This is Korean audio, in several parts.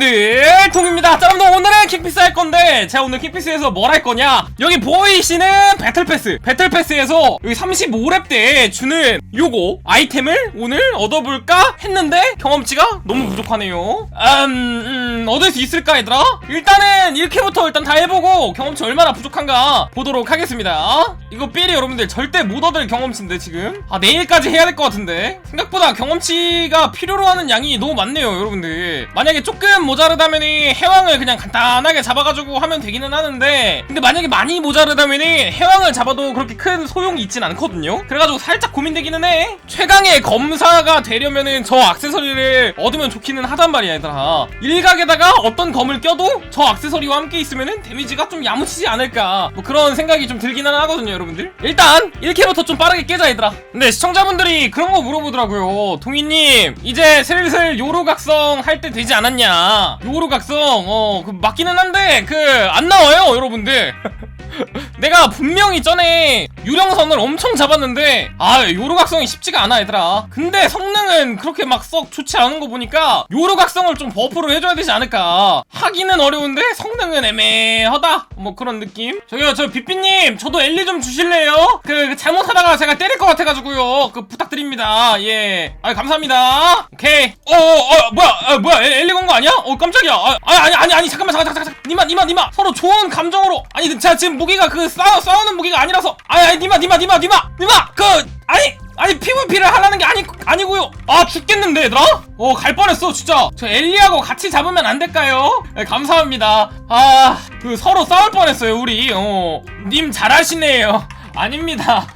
여러분들 동입니다. 자 여러분들 오늘 은 킥피스 할 건데 제가 오늘 킥피스에서 뭘 할 거냐? 여기 보이시는 배틀패스. 배틀패스에서 여기 35렙 때 주는 요거 아이템을 오늘 얻어볼까 했는데 경험치가 너무 부족하네요. 음, 음 얻을 수 있을까 얘들아? 일단은 1캐부터 일단 다 해보고 경험치 얼마나 부족한가 보도록 하겠습니다. 이거 삐리 여러분들 절대 못 얻을 경험치인데 지금? 아 내일까지 해야 될 것 같은데. 생각보다 경험치가 필요로 하는 양이 너무 많네요 여러분들. 만약에 조금 모자르다면이 해왕을 그냥 간단 하게 잡아가지고 하면 되기는 하는데 근데 만약에 많이 모자르다면이 해왕을 잡아도 그렇게 큰 소용이 있진 않거든요? 그래가지고 살짝 고민되기는 해. 최강의 검사가 되려면은 저 액세서리를 얻으면 좋기는 하단 말이야 얘들아. 일각에다가 어떤 검을 껴도 저 액세서리와 함께 있으면은 데미지가 좀 야무치지 않을까. 뭐 그런 생각이 좀 들기는 하거든요 여러분들. 일단 1캐부터 좀 빠르게 깨자 얘들아. 근데 시청자분들이 그런 거 물어보더라고요. 동희님 이제 슬슬 요로각성 할 때 되지 않았냐? 요로각성 어그 맞기는 한데 그 안 나와요 여러분들 내가 분명히 전에 유령선을 엄청 잡았는데 아 요로각성이 쉽지가 않아 얘들아. 근데 성능은 그렇게 막 썩 좋지 않은 거 보니까 요로각성을 좀 버프를 해줘야 되지 않을까. 하기는 어려운데 성능은 애매하다. 뭐 그런 느낌. 저기요 저 비삐님 저도 엘리 좀 주실래요? 그, 그 잘못하다가 제가 때릴 것 같아가지고요. 그 부탁드립니다. 예아 감사합니다. 오케이. 어어 뭐야 아, 뭐야 엘- 엘리 건 거 아니야? 어 깜짝이야. 아, 아니 아니 아니 잠깐만 잠깐 잠깐 잠깐 니마 니마 니마. 서로 좋은 감정으로. 아니 제가 지금 무기가 그 싸우, 싸우는 무기가 아니라서. 아니 아니 니마 니마 니마 니마 니마! 그 아니 아니 PVP를 하라는 게 아니 아니고요. 아 죽겠는데 얘들아? 어 갈 뻔했어 진짜. 저 엘리하고 같이 잡으면 안 될까요? 네, 감사합니다. 아 그 서로 싸울 뻔했어요 우리. 어님 잘하시네요. 아닙니다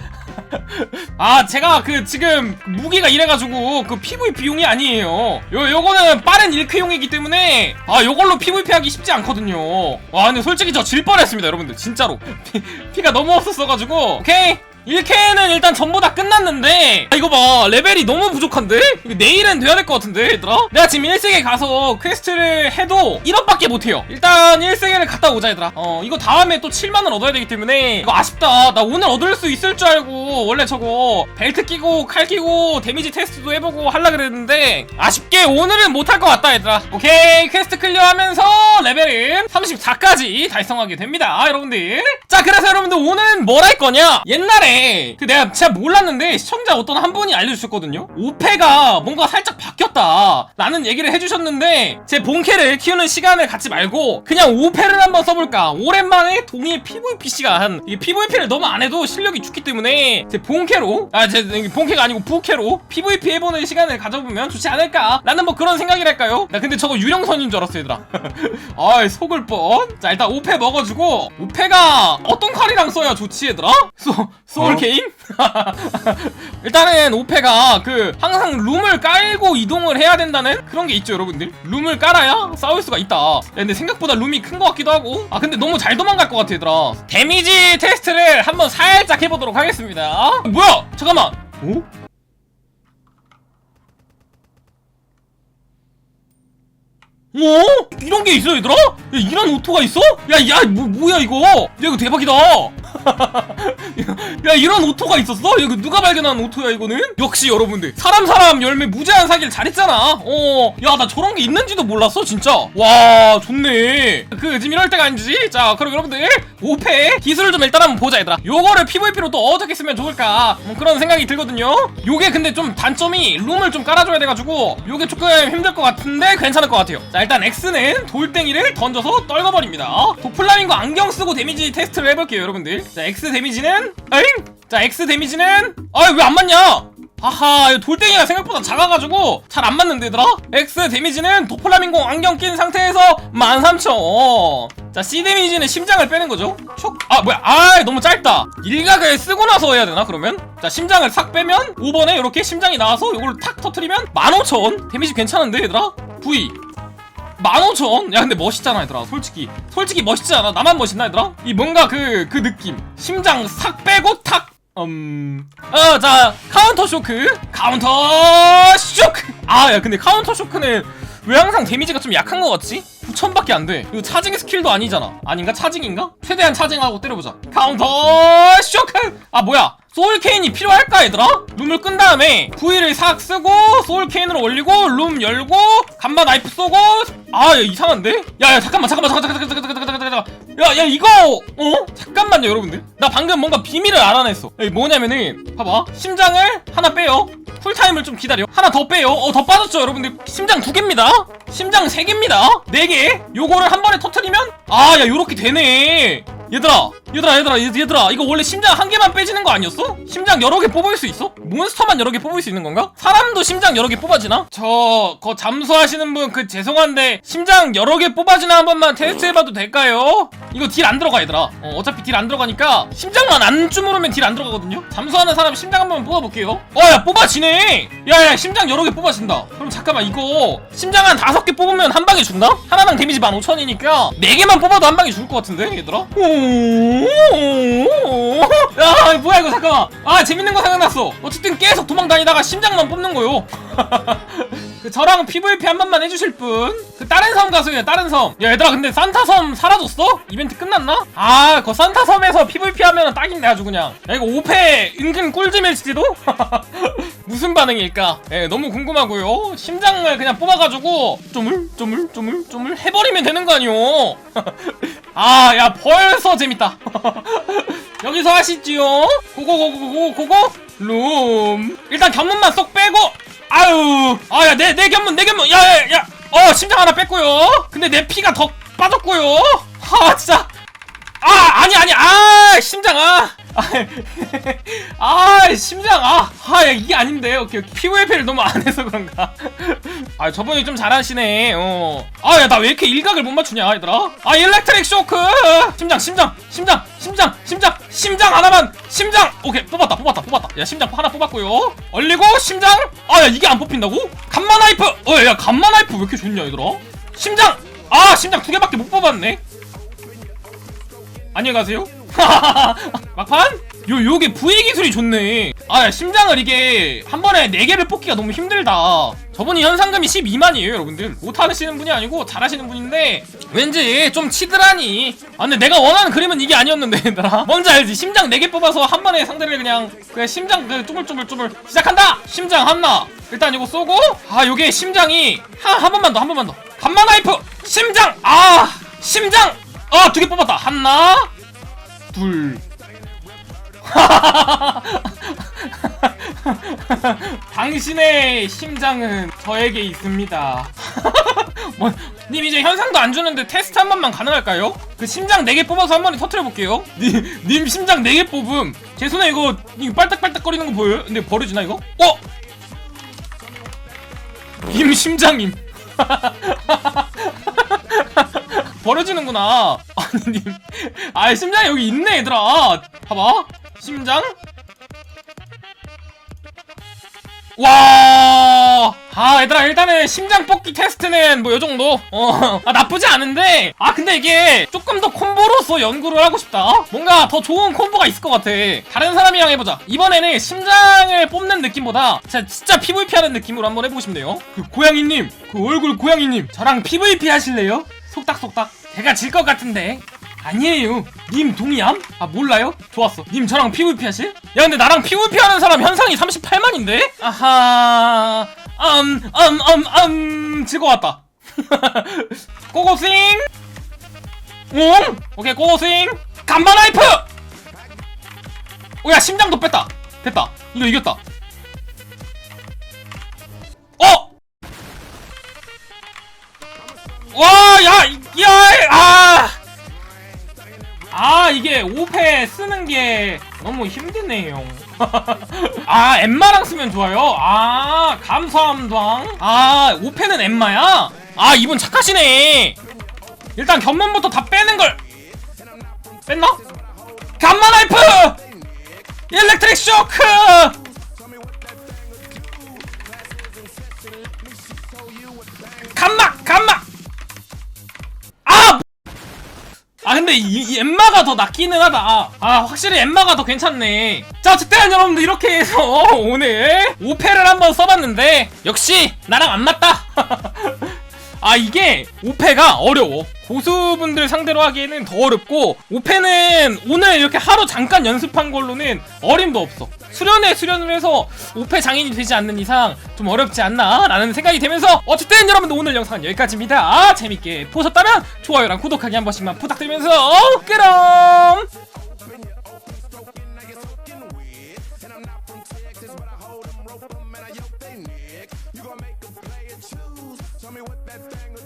아 제가 그 지금 무기가 이래가지고 그 PVP용이 아니에요. 요 요거는 빠른 1쾌용이기 때문에 아 요걸로 PVP 하기 쉽지 않거든요. 와 근데 솔직히 저 질 뻔했습니다 여러분들. 진짜로. 피, 피가 너무 없었어가지고. 오케이 1K는 일단 전부 다 끝났는데 아, 이거 봐. 레벨이 너무 부족한데? 내일은 돼야 될 것 같은데 얘들아? 내가 지금 1세계 가서 퀘스트를 해도 1억밖에 못해요. 일단 1세계를 갔다 오자 얘들아. 어 이거 다음에 또 7만원 얻어야 되기 때문에 이거 아쉽다. 나 오늘 얻을 수 있을 줄 알고 원래 저거 벨트 끼고 칼 끼고 데미지 테스트도 해보고 할라 그랬는데 아쉽게 오늘은 못할 것 같다 얘들아. 오케이. 퀘스트 클리어하면서 레벨은 34까지 달성하게 됩니다. 여러분들. 자 그래서 여러분들 오늘은 뭘 할 거냐? 옛날에 그 내가 진짜 몰랐는데 시청자 어떤 한 분이 알려주셨거든요? 5패가 뭔가 살짝 바뀌었다. 라는 얘기를 해주셨는데 제 본캐를 키우는 시간을 갖지 말고 그냥 5패를 한번 써볼까. 오랜만에 동의의 PVP 시간 이 PVP를 너무 안 해도 실력이 죽기 때문에 제 본캐로 아 제 본캐가 아니고 부캐로 PVP 해보는 시간을 가져보면 좋지 않을까? 라는 뭐 그런 생각이랄까요? 나 근데 저거 유령선인 줄 알았어 얘들아. 아이 속을 뻔자 일단 5패 먹어주고 5패가 어떤 칼이랑 써야 좋지 얘들아? 소, 소울 게임? 일단은 5패가 그 항상 룸을 깔고 이동을 해야 된다는 그런 게 있죠 여러분들 룸을 깔아야 싸울 수가 있다 야, 근데 생각보다 룸이 큰 것 같기도 하고 아 근데 너무 잘 도망갈 것 같아 얘들아 데미지 테스트를 한번 살짝 해보도록 하겠습니다 뭐야 잠깐만 어? 어? 이런 게 있어 얘들아? 야 이런 오토가 있어? 야 야 뭐, 뭐야 이거 야 이거 대박이다 야 이런 오토가 있었어? 야, 이거 누가 발견한 오토야 이거는? 역시 여러분들. 사람 사람 열매 무제한 사기를 잘했잖아. 어야 나 저런 게 있는지도 몰랐어 진짜. 와 좋네. 그 지금 이럴 때가 아니지? 자 그럼 여러분들 5패 기술을 좀 일단 한번 보자 얘들아. 요거를 PVP로 또 어떻게 쓰면 좋을까? 뭐 그런 생각이 들거든요. 요게 근데 좀 단점이 룸을 좀 깔아줘야 돼가지고 요게 조금 힘들 것 같은데 괜찮을 것 같아요. 자 일단 X는 돌덩이를 던져서 떨궈버립니다. 도플라밍고 안경 쓰고 데미지 테스트를 해볼게요 여러분들 자 X 데미지는? 에잉? 자 X 데미지는? 아왜 안 맞냐? 이거 돌덩이가 생각보다 작아가지고 잘 안 맞는데 얘들아? X 데미지는 도플라밍고 안경 낀 상태에서 13,000자 C 데미지는 심장을 빼는 거죠. 촉 아 뭐야. 아 너무 짧다. 일각을 쓰고 나서 해야 되나 그러면? 자 심장을 싹 빼면 5번에 이렇게 심장이 나와서 이걸 탁 터트리면 15,000 데미지 괜찮은데 얘들아? V 15,000? 야 근데 멋있잖아 얘들아 솔직히 솔직히 멋있지 않아? 나만 멋있나 얘들아? 이 뭔가 그 그 느낌 심장 싹 빼고 탁 음... 어, 자, 카운터 쇼크. 카운터 쇼크! 아, 야, 근데 카운터 쇼크는 왜 항상 데미지가 좀 약한 것 같지? 9천밖에 안 돼. 이거 차징 스킬도 아니잖아. 아닌가? 차징인가? 최대한 차징하고 때려보자. 카운터 쇼크! 아, 뭐야? 소울케인이 필요할까 얘들아? 룸을 끈 다음에 V를 싹 쓰고 소울케인으로 올리고 룸 열고 간마 나이프 쏘고. 아 야, 이상한데? 야야 잠깐만 잠깐만 잠깐만 잠깐만 잠깐만 잠깐만 잠깐만 야야 이거 어? 잠깐만요 여러분들. 나 방금 뭔가 비밀을 알아냈어. 야, 뭐냐면은 봐봐. 심장을 하나 빼요. 쿨타임을 좀 기다려. 하나 더 빼요. 어 더 빠졌죠 여러분들? 심장 두 개입니다. 심장 세 개입니다. 네 개. 요거를 한 번에 터트리면? 아 야 요렇게 되네. 얘들아 얘들아 얘들아 얘- 얘들아 이거 원래 심장 한 개만 빼지는 거 아니었어? 심장 여러 개 뽑을 수 있어? 몬스터만 여러 개 뽑을 수 있는 건가? 사람도 심장 여러 개 뽑아지나? 저 거 잠수하시는 분 그 죄송한데 심장 여러 개 뽑아지나 한 번만 테스트 해봐도 될까요? 이거 딜 안 들어가 얘들아 어, 어차피 딜 안 들어가니까 심장만 안 주무르면 딜 안 들어가거든요 잠수하는 사람 심장 한 번만 뽑아볼게요 어야 뽑아지네 야야 심장 여러 개 뽑아진다 그럼 잠깐만 이거 심장 한 다섯 개 뽑으면 한 방에 죽나? 하나당 데미지 15,000이니까 네 개만 뽑아도 한 방에 죽을 것 같은데 얘들아? 야 뭐야 이거 잠깐만 아 재밌는 거 생각났어 어쨌든 계속 도망 다니다가 심장만 뽑는 거요 그 저랑 PVP 한 번만 해주실 분? 그 다른 섬 가서요 다른 섬. 야 얘들아 근데 산타 섬 사라졌어? 이벤트 끝났나? 아, 그 산타 섬에서 PVP 하면은 딱인데 아주 그냥. 야 이거 5패 은근 꿀잼일지도? 무슨 반응일까? 예, 너무 궁금하고요. 심장을 그냥 뽑아가지고 쪼물 쪼물 쪼물 쪼물 해버리면 되는 거 아니오? 아, 야 벌써 재밌다. 여기서 하시지요. 고고고고고 고고 룸. 일단 견문만 쏙 빼고. 아유. 아야 내 내 견문 내 견문. 야야야. 어 심장 하나 뺐고요. 근데 내 피가 더 빠졌고요. 아 진짜. 아 아니 아니. 아 심장. 아 아, 심장, 아, 아, 야, 이게 아닌데, 오케이, 오케이. PVP를 너무 안 해서 그런가. 아, 저분이 좀 잘하시네, 어. 아, 야, 나 왜 이렇게 일각을 못 맞추냐, 얘들아? 아, 일렉트릭 쇼크! 심장, 심장, 심장, 심장, 심장, 심장 하나만, 심장! 오케이, 뽑았다, 뽑았다, 뽑았다. 야, 심장 하나 뽑았고요. 얼리고, 심장! 아, 야, 이게 안 뽑힌다고? 감마 나이프! 어, 야, 감마 나이프 왜 이렇게 좋냐, 얘들아? 심장! 아, 심장 두 개밖에 못 뽑았네. 안녕히 가세요. 막판? 요 요게 부의 기술이 좋네. 아, 야, 심장을 이게 한 번에 네 개를 뽑기가 너무 힘들다. 저분이 현상금이 12만이에요, 여러분들. 못하시는 분이 아니고 잘하시는 분인데 왠지 좀 치드라니. 아, 근데 내가 원하는 그림은 이게 아니었는데, 얘들아. 뭔지 알지? 심장 4개 뽑아서 한 번에 상대를 그냥 그냥 심장 그 쪼물쪼물쪼물 시작한다. 심장 하나. 일단 이거 쏘고 아, 요게 심장이 한, 한 번만 더, 한 번만 더. 감마 나이프. 심장. 아, 심장. 아, 두 개 뽑았다. 하나, 둘. 당신의 심장은 저에게 있습니다. 뭐, 님 이제 현상도 안 주는데 테스트 한 번만 가능할까요? 그 심장 4개 뽑아서 한 번에 터트려 볼게요. 님, 님 심장 4개 뽑음. 제 손에 이거, 이거 빨딱빨딱거리는 거 보여요? 근데 버려지나 이거? 어? 님 심장임. 버려지는구나. 님, 아 심장이 여기 있네 얘들아. 봐봐, 심장. 와, 아 얘들아 일단은 심장 뽑기 테스트는 뭐 요 정도? 어, 아 나쁘지 않은데. 아 근데 이게 조금 더 콤보로서 연구를 하고 싶다. 뭔가 더 좋은 콤보가 있을 것 같아. 다른 사람이랑 해보자. 이번에는 심장을 뽑는 느낌보다 진짜, 진짜 PVP 하는 느낌으로 한번 해보고 싶네요. 그 고양이님 그 얼굴 고양이님 저랑 PVP 하실래요? 속닥속닥 제가 질 것 같은데 아니에요. 님 동의함? 아 몰라요? 좋았어. 님 저랑 PVP 하실? 야 근데 나랑 PVP 하는 사람 현상이 38만인데? 아하. 음, 음, 음, 음, 같다. 고고싱! 응? 오케이, 고고싱! 간바 나이프! 오, 야, 심장도 뺐다. 됐다. 이거 이겼다. 어! 와, 야, 야, 아! 아 이게 5패 쓰는 게 너무 힘드네요. 아 엠마랑 쓰면 좋아요? 아 감사함당 아 5패는 엠마야? 아 이분 착하시네. 일단 견문부터 다 빼는 걸. 뺐나? 감마 나이프! 일렉트릭 쇼크! 감마 감마 아 근데 이, 이 엠마가 더 낫기는 하다. 아, 아 확실히 엠마가 더 괜찮네. 자 어쨌든 여러분들 이렇게 해서 오늘 5패를 한번 써봤는데 역시 나랑 안 맞다 아 이게 오페가 어려워. 고수분들 상대로 하기에는 더 어렵고 오페는 오늘 이렇게 하루 잠깐 연습한 걸로는 어림도 없어. 수련에 수련을 해서 오페 장인이 되지 않는 이상 좀 어렵지 않나? 라는 생각이 되면서 어쨌든 여러분들 오늘 영상은 여기까지입니다. 아, 재밌게 보셨다면 좋아요랑 구독하기 한 번씩만 부탁드리면서 그럼